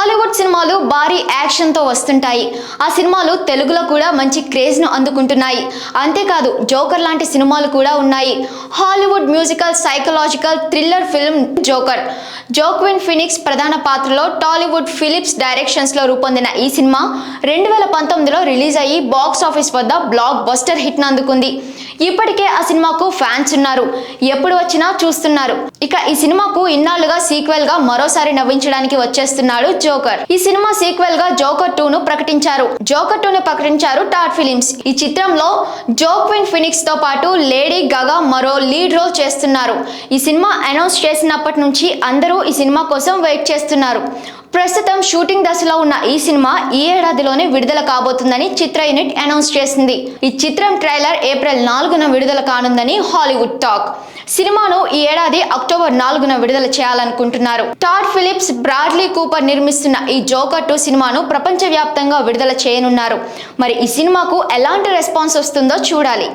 సినిమాలు భారీ యాక్షన్తో వస్తుంటాయి. ఆ సినిమాలు తెలుగులో కూడా మంచి క్రేజ్ను అందుకుంటున్నాయి. అంతేకాదు జోకర్ లాంటి సినిమాలు కూడా ఉన్నాయి. Hollywood musical psychological thriller film Joker Joaquin Phoenix ప్రధాన పాత్రలో టాలీవుడ్ ఫిలిప్స్ డైరెక్షన్స్లో రూపొందిన ఈ సినిమా రెండు వేల పంతొమ్మిదిలో రిలీజ్ అయ్యి బాక్స్ ఆఫీస్ వద్ద బ్లాక్ బస్టర్ హిట్ను అందుకుంది. ఇప్పటికే ఆ సినిమాకు ఫ్యాన్స్ ఉన్నారు. ఎప్పుడు వచ్చినా చూస్తున్నారు. ఇక ఈ సినిమాకు ఇన్నాళ్ళుగా సీక్వెల్గా మరోసారి నవ్వించడానికి వచ్చేస్తున్నాడు జోకర్. ఈ సినిమా సీక్వెల్గా జోకర్ టూ ను ప్రకటించారు. జోకర్ టూ ను ప్రకటించారు టాట్ ఫిలిమ్స్. ఈ చిత్రంలో జోక్విన్ ఫినిక్స్తో పాటు లేడీ గగా మరో లీడ్ రోల్ చేస్తున్నారు. ఈ సినిమా అనౌన్స్ చేసినప్పటి నుంచి అందరూ ఈ సినిమా కోసం వెయిట్ చేస్తున్నారు. ప్రస్తుతం షూటింగ్ దశలో ఉన్న ఈ సినిమా ఈ ఏడాదిలోనే విడుదల కాబోతుందని చిత్ర యూనిట్ అనౌన్స్ చేసింది. ఈ చిత్రం ట్రైలర్ ఏప్రిల్ నాలుగున విడుదల కానుందని హాలీవుడ్ టాక్. సినిమాను ఈ ఏడాది అక్టోబర్ నాలుగున విడుదల చేయాలనుకుంటున్నారు. టాడ్ ఫిలిప్స్ బ్రాడ్లీ కూపర్ నిర్మిస్తున్న ఈ జోకర్ టూ సినిమాను ప్రపంచవ్యాప్తంగా విడుదల చేయనున్నారు. మరి ఈ సినిమాకు ఎలాంటి రెస్పాన్స్ వస్తుందో చూడాలి.